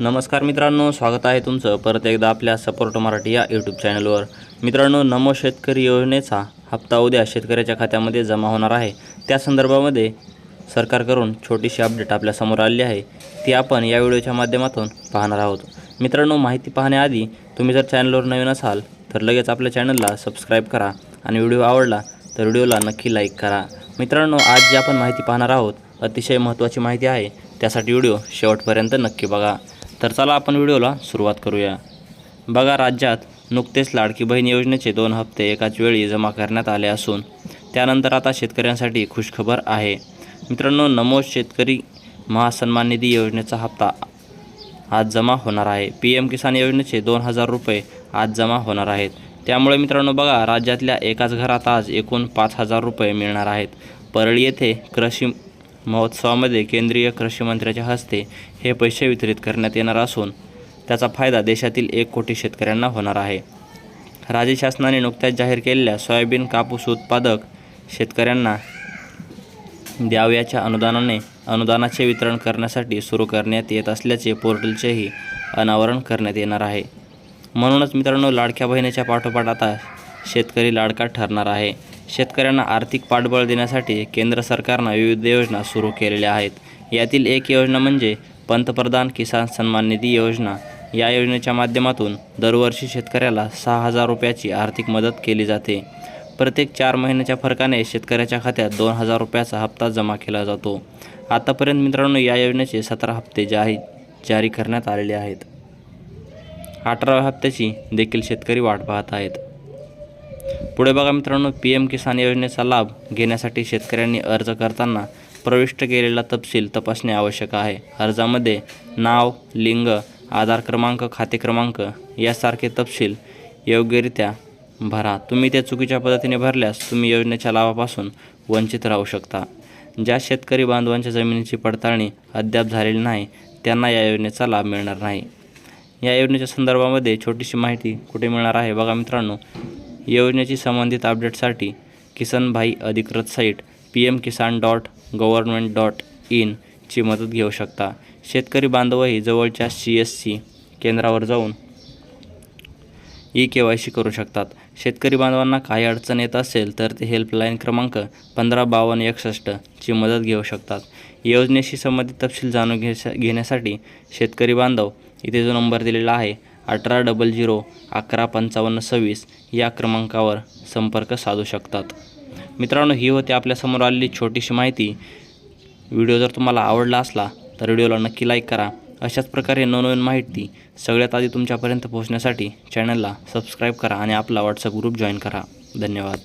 नमस्कार मित्रांनो स्वागत आहे तुमचं परत एकदा आपल्या सपोर्ट मराठी या यूट्यूब चॅनलवर मित्रांनो नमो शेतकरी योजनेचा हप्ता उद्या शेतकऱ्याच्या खात्यामध्ये जमा होणार आहे. त्या संदर्भामध्ये सरकारकडून छोटीशी अपडेट आपल्यासमोर आलेली आहे. ती आपण या व्हिडिओच्या माध्यमातून पाहणार आहोत. मित्रांनो माहिती पाहण्याआधी तुम्ही जर चॅनलवर नवीन असाल तर लगेच आपल्या चॅनलला सबस्क्राईब करा आणि व्हिडिओ आवडला तर व्हिडिओला नक्की लाईक करा. मित्रांनो आज जी आपण माहिती पाहणार आहोत अतिशय महत्त्वाची माहिती आहे. त्यासाठी व्हिडिओ शेवटपर्यंत नक्की बघा. तर चला आपण व्हिडिओला सुरुवात करूया. बघा राज्यात नुकतेच लाडकी बहीण योजनेचे दोन हप्ते एकाच वेळी जमा करण्यात आले असून त्यानंतर आता शेतकऱ्यांसाठी खुशखबर आहे. मित्रांनो नमो शेतकरी महासन्मान निधी योजनेचा हप्ता आज जमा होणार आहे. पी एम किसान योजनेचे दोन हजार रुपये आज जमा होणार आहेत. त्यामुळे मित्रांनो बघा राज्यातल्या एकाच घरात आज एकूण पाच हजार रुपये मिळणार आहेत. परळी येथे कृषी महोत्सवामध्ये केंद्रीय कृषी मंत्र्याच्या हस्ते हे पैसे वितरित करण्यात येणार असून त्याचा फायदा देशातील एक कोटी शेतकऱ्यांना होणार आहे. राज्य शासनाने नुकत्याच जाहीर केलेल्या सोयाबीन कापूस उत्पादक शेतकऱ्यांना द्याव्याच्या अनुदानाने अनुदानाचे वितरण करण्यासाठी सुरू करण्यात येत असल्याचे पोर्टलचेही अनावरण करण्यात येणार आहे. म्हणूनच मित्रांनो लाडक्या बहिणीच्या पाठोपाठ आता शेतकरी लाडका ठरणार आहे. शेतकऱ्यांना आर्थिक पाठबळ देण्यासाठी केंद्र सरकारनं विविध योजना सुरू केलेल्या आहेत. यातील एक योजना म्हणजे पंतप्रधान किसान सन्मान निधी योजना. या योजनेच्या माध्यमातून दरवर्षी शेतकऱ्याला सहा हजार रुपयाची आर्थिक मदत केली जाते. प्रत्येक चार महिन्याच्या फरकाने शेतकऱ्याच्या खात्यात दोन हजार रुपयाचा हप्ता जमा केला जातो. आतापर्यंत मित्रांनो या योजनेचे सतरा हप्ते जाही जारी करण्यात आलेले आहेत. अठराव्या हप्त्याची देखील शेतकरी वाट पाहत आहेत. पुढे बघा मित्रांनो पी एम किसान योजनेचा लाभ घेण्यासाठी शेतकऱ्यांनी अर्ज करताना प्रविष्ट केलेला तपशील तपासणे आवश्यक आहे. अर्जामध्ये नाव लिंग आधार क्रमांक खाते क्रमांक यासारखे तपशील योग्यरित्या भरा. तुम्ही त्या चुकीच्या पद्धतीने भरल्यास तुम्ही योजनेच्या लाभापासून वंचित राहू शकता. ज्या शेतकरी बांधवांच्या जमिनीची पडताळणी अद्याप झालेली नाही त्यांना या योजनेचा लाभ मिळणार नाही. या योजनेच्या संदर्भामध्ये छोटीशी माहिती कुठे मिळणार आहे? बघा मित्रांनो योजनेची संबंधित अपडेटसाठी किसनभाई अधिकृत site P M Kisan dot government dot इनची मदत घेऊ शकता. शेतकरी बांधवही जवळच्या सी एस सी केंद्रावर जाऊन ई के वाय सी करू शकतात. शेतकरी बांधवांना काही अडचण येत असेल तर ते हेल्पलाईन क्रमांक पंधरा बावन्न एकसष्टची मदत घेऊ शकतात. योजनेशी संबंधित तपशील जाणून घे घेण्यासाठी शेतकरी बांधव इथे जो नंबर दिलेला आहे अठरा डबल झिरो अकरा पंचावन्न सव्वीस या क्रमांकावर संपर्क साधू शकतात. मित्रांनो ही होती आपल्यासमोर आलेली छोटीशी माहिती. व्हिडिओ जर तुम्हाला आवडला असला तर व्हिडिओला नक्की लाईक करा. अशाच प्रकारे नवनवीन माहिती सगळ्यात आधी तुमच्यापर्यंत पोहोचण्यासाठी चॅनलला सबस्क्राईब करा आणि आपला व्हॉट्सअप ग्रुप जॉईन करा. धन्यवाद.